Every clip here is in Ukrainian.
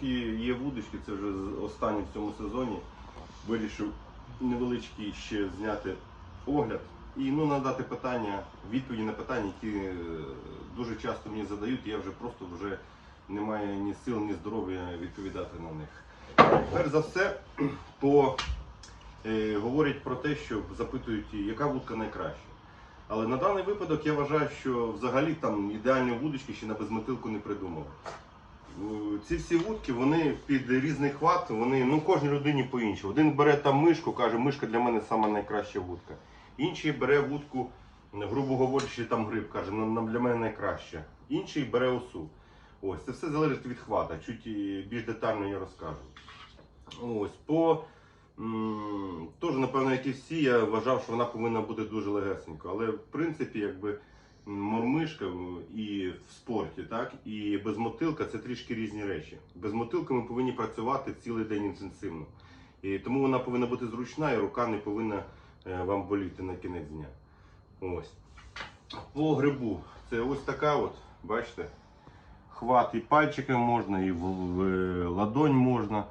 поки є вудочки, це вже з- останні в цьому сезоні, вирішив невеличкий ще зняти огляд і ну, надати питання, відповіді на питання, які е, дуже часто мені задають, і я вже просто вже не маю ні сил, ні здоров'я відповідати на них. Перш за все, по, е, говорять про те, що запитують, яка вудка найкраща. Але на даний випадок я вважаю, що взагалі там ідеальної вудочки ще на безметилку не придумали. Е, Ці всі вудки, вони під різний хват, вони ну кожній людині по-іншому. Один бере там мишку, каже, мишка для мене сама найкраща вудка. Інший бере вудку, грубо говорячи, там гриб, каже, «Ну, нам для мене найкраща. Інший бере осу. Ось, це все залежить від хвата. Чуть більш детально я розкажу. Ось, по теж, напевно, як і всі, я вважав, що вона повинна бути дуже легесенько. Але в принципі, якби мормишка і в спорті, так, і безмотилка це трішки різні речі. Без мотилки ми повинні працювати цілий день інтенсивно. І тому вона повинна бути зручна, і рука не повинна е, вам боліти на кінець дня. Ось. По грибу. Це ось така от, бачите, хват і пальчиком можна, і в, в е, ладонь можна.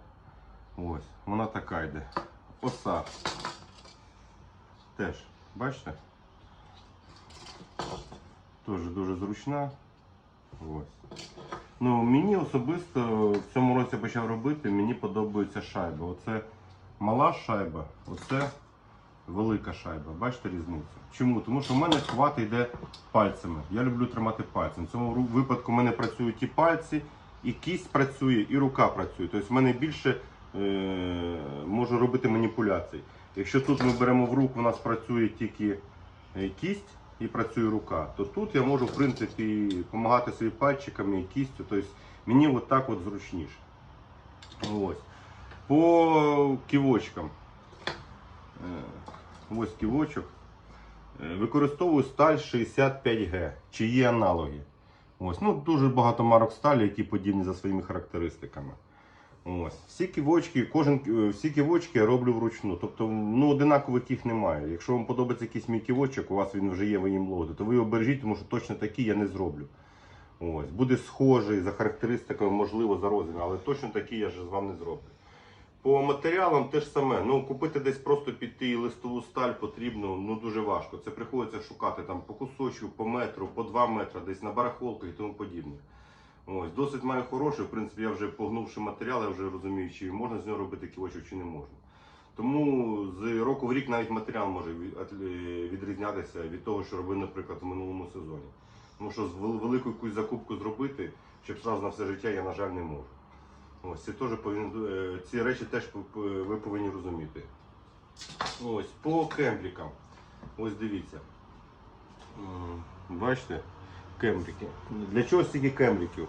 Ось, вона така йде. Оса. Теж, бачите? Теж дуже зручна. Ось. Ну, мені особисто в цьому році почав робити, мені подобається шайба. Оце мала шайба, оце велика шайба. Бачите різницю? Чому? Тому що в мене хват йде пальцями. Я люблю тримати пальцем. В цьому випадку в мене працюють і пальці, і кість працює, і рука працює. Тобто в мене більше е, можу робити маніпуляцій. Якщо тут ми беремо в руку, у нас працює тільки е, кість і працює рука, то тут я можу в принципі допомагати собі пальчиками і кістю. Тобто мені от так от зручніше. Ось. По ківочкам. Е, Ось ківочок. Е, Використовую сталь 65G, чи є аналоги. Ось, ну, дуже багато марок сталі, які подібні за своїми характеристиками. Ось. Всі ківочки, кожен, е, всі ківочки я роблю вручну. Тобто ну, одинакових їх немає. Якщо вам подобається якийсь мій ківочок, у вас він вже є, ви їм ловите, то ви його бережіть, тому що точно такий я не зроблю. Ось. Буде схожий за характеристиками, можливо, за розміром, але точно такий я ж вам не зроблю. По матеріалам те ж саме. Ну, купити десь просто піти і листову сталь потрібно ну, дуже важко. Це приходиться шукати там по кусочку, по метру, по 2 метри, десь на барахолках і тому подібне. Ось, досить маю хороший, в принципі, я вже погнувши матеріал, я вже розумію, чи можна з нього робити ківочок, чи не можна. Тому з року в рік навіть матеріал може від- відрізнятися від того, що робив, наприклад, в минулому сезоні. Тому що велику якусь закупку зробити, щоб зразу на все життя, я, на жаль, не можу. Ось, це теж повинен, е, ці речі теж ви повинні розуміти. Ось, по кембрікам. Ось дивіться. Бачите? Кембрики. Для чого стільки кембриків?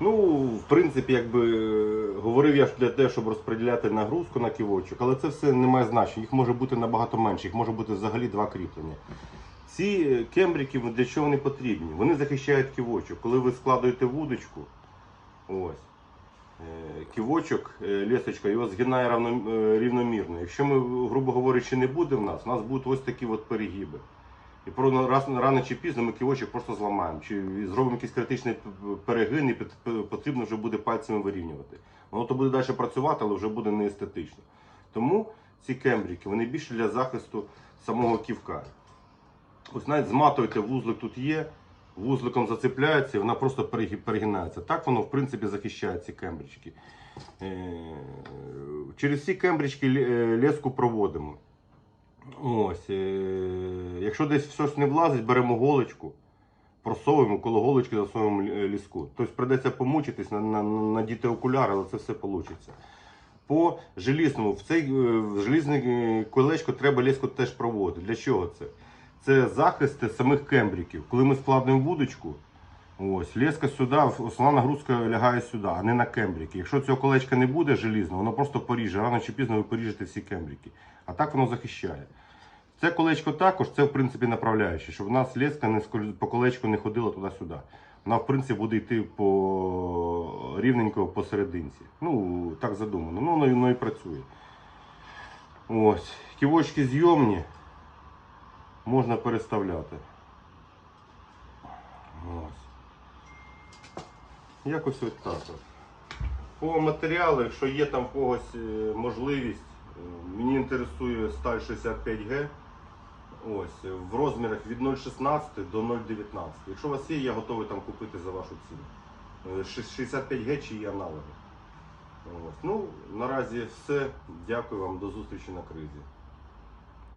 Ну, в принципі, якби е, говорив я для того, щоб розподіляти нагрузку на ківочок, але це все не має значення. Їх може бути набагато менше, їх може бути взагалі два кріплення. Ці е, кембрики для чого вони потрібні? Вони захищають ківочок. Коли ви складуєте вудочку, ось, е, ківочок, лісочка, його згинає рівномірно. Якщо ми, грубо говорячи, не буде в нас, у нас будуть ось такі от перегиби. І рано чи пізно ми ківочок просто зламаємо. Чи зробимо якийсь критичний перегин і потрібно вже буде пальцями вирівнювати. Воно то буде далі працювати, але вже буде не естетично. Тому ці кембрики вони більше для захисту самого ківка. Ось навіть зматуєте, вузлик тут є, вузликом зацепляється, і вона просто перегинається. Так воно в принципі захищає ці кембрички. Е, Через ці кембрички лє- е, леску проводимо. Ось, е, якщо десь щось не влазить, беремо голочку, просовуємо, коло голочки засовуємо лі- ліску. Тобто прийдеться помучитись, на- на- надіти окуляри, але це все вийде. По желізному, в цей е, в желізне е, колечко треба ліску теж проводити. Для чого це? Це захист самих кембриків. Коли ми складуємо вудочку, ось, леска сюди, основна нагрузка лягає сюди, а не на кембрики. Якщо цього колечка не буде желізного, воно просто поріже. Рано чи пізно ви поріжете всі кембрики. А так воно захищає. Це колечко також, це в принципі направляюче, щоб в нас леска не по колечку не ходила туди-сюди. Вона, в принципі, буде йти по рівненько посерединці. Ну, так задумано. Ну, воно, воно і працює. Ось. Ківочки зйомні. Можна переставляти. Ось. Якось ось так. По матеріалу, якщо є там в когось е, можливість, е, мені інтересує сталь 65G. Ось, е, в розмірах від 0,16 до 0,19. Якщо у вас є, я готовий там купити за вашу ціну. Е, ши- 65G чи є аналоги. Ось. Ну, наразі все. Дякую вам, до зустрічі на кризі.